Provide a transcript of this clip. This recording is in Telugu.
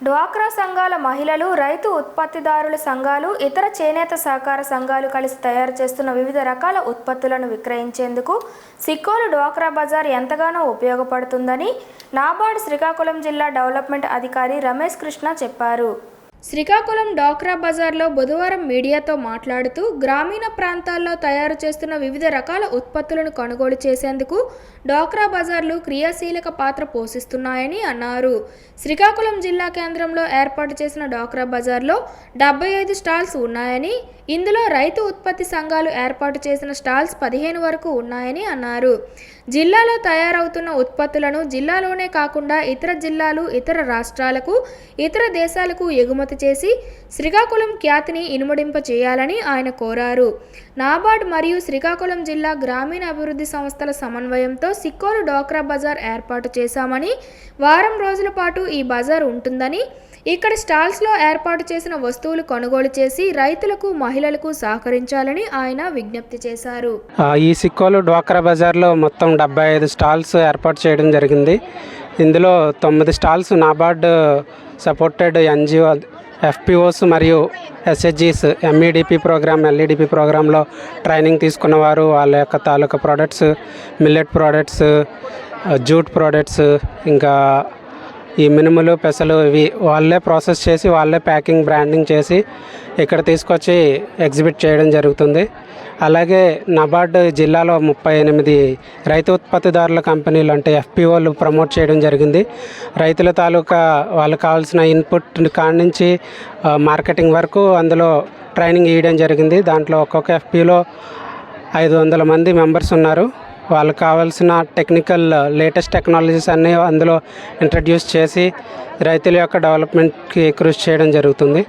డ్వాక్రా సంఘాల మహిళలు రైతు ఉత్పత్తిదారుల సంఘాలు ఇతర చేనేత సహకార సంఘాలు కలిసి తయారు చేస్తున్న వివిధ రకాల ఉత్పత్తులను విక్రయించేందుకు సిక్కోలు డ్వాక్రా బజార్ ఎంతగానో ఉపయోగపడుతుందని నాబార్డ్ శ్రీకాకుళం జిల్లా డెవలప్మెంట్ అధికారి రమేష్ కృష్ణ చెప్పారు. శ్రీకాకుళం డాక్రా బజార్లో బుధవారం మీడియాతో మాట్లాడుతూ గ్రామీణ ప్రాంతాల్లో తయారు చేస్తున్న వివిధ రకాల ఉత్పత్తులను కొనుగోలు చేసేందుకు డాక్రా బజార్లు క్రియాశీలక పాత్ర పోషిస్తున్నాయని అన్నారు. శ్రీకాకుళం జిల్లా కేంద్రంలో ఏర్పాటు చేసిన డాక్రా బజార్లో డెబ్బై ఐదు స్టాల్స్ ఉన్నాయని ఇందులో రైతు ఉత్పత్తి సంఘాలు ఏర్పాటు చేసిన స్టాల్స్ పదిహేను వరకు ఉన్నాయని అన్నారు. జిల్లాలో తయారవుతున్న ఉత్పత్తులను జిల్లాలోనే కాకుండా ఇతర జిల్లాలు ఇతర రాష్ట్రాలకు ఇతర దేశాలకు ఎగుమతి చేసి శ్రీకాకుళం ఖ్యాతిని ఇనుమడింప చేయాలని ఆయన కోరారు. నాబార్డ్ మరియు శ్రీకాకుళం జిల్లా గ్రామీణ అభివృద్ధి సంస్థల సమన్వయంతో సిక్కోలు డోక్రా బజార్ ఏర్పాటు చేశామని వారం రోజుల పాటు ఈ బజార్ ఉంటుందని ఇక్కడ స్టాల్స్లో ఏర్పాటు చేసిన వస్తువులు కొనుగోలు చేసి రైతులకు మహిళలకు సహకరించాలని ఆయన విజ్ఞప్తి చేశారు. ఈ సిక్కోలు డ్వాక్రా బజార్లో మొత్తం డెబ్బై ఐదు స్టాల్స్ ఏర్పాటు చేయడం జరిగింది. ఇందులో తొమ్మిది stalls NABARD supported NGO FPOs మరియు ఎస్హెచ్జిస్ ఎంఈడిపి ప్రోగ్రామ్ ఎల్ఈడిపి ప్రోగ్రాంలో ట్రైనింగ్ తీసుకున్నవారు వాళ్ళ యొక్క తాలూకా products millet products jute products ఇంకా ఈ మినుములు పెసలు ఇవి వాళ్ళే ప్రాసెస్ చేసి వాళ్ళే ప్యాకింగ్ బ్రాండింగ్ చేసి ఇక్కడ తీసుకొచ్చి ఎగ్జిబిట్ చేయడం జరుగుతుంది. అలాగే నబార్డ్ జిల్లాలో ముప్పై ఎనిమిది రైతు ఉత్పత్తిదారుల కంపెనీలు అంటే ఎఫ్పిఓలు ప్రమోట్ చేయడం జరిగింది. రైతుల తాలూకా వాళ్ళకి కావాల్సిన ఇన్పుట్ కాడి నుంచి మార్కెటింగ్ వరకు అందులో ట్రైనింగ్ ఇవ్వడం జరిగింది. దాంట్లో ఒక్కొక్క ఎఫ్పిలో ఐదు వందల మంది మెంబర్స్ ఉన్నారు. వాళ్ళకి కావాల్సిన టెక్నికల్ లేటెస్ట్ టెక్నాలజీస్ అన్నీ అందులో ఇంట్రడ్యూస్ చేసి రైతుల యొక్క డెవలప్మెంట్కి కృషి చేయడం జరుగుతుంది.